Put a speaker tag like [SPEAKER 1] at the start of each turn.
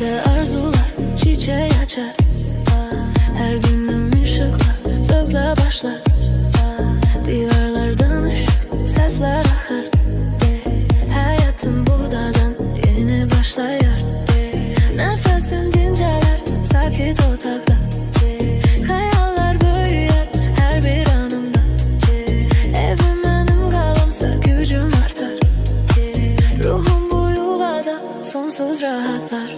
[SPEAKER 1] Nerede arzular çiçeği açar. Her günüm ışıkla Zevkle başlar. Divarlardan ışık Sesler akar. Hayatım buradan Yeni başlayar. Nefesim dinceler Sakit otakta sonsuz rahatlar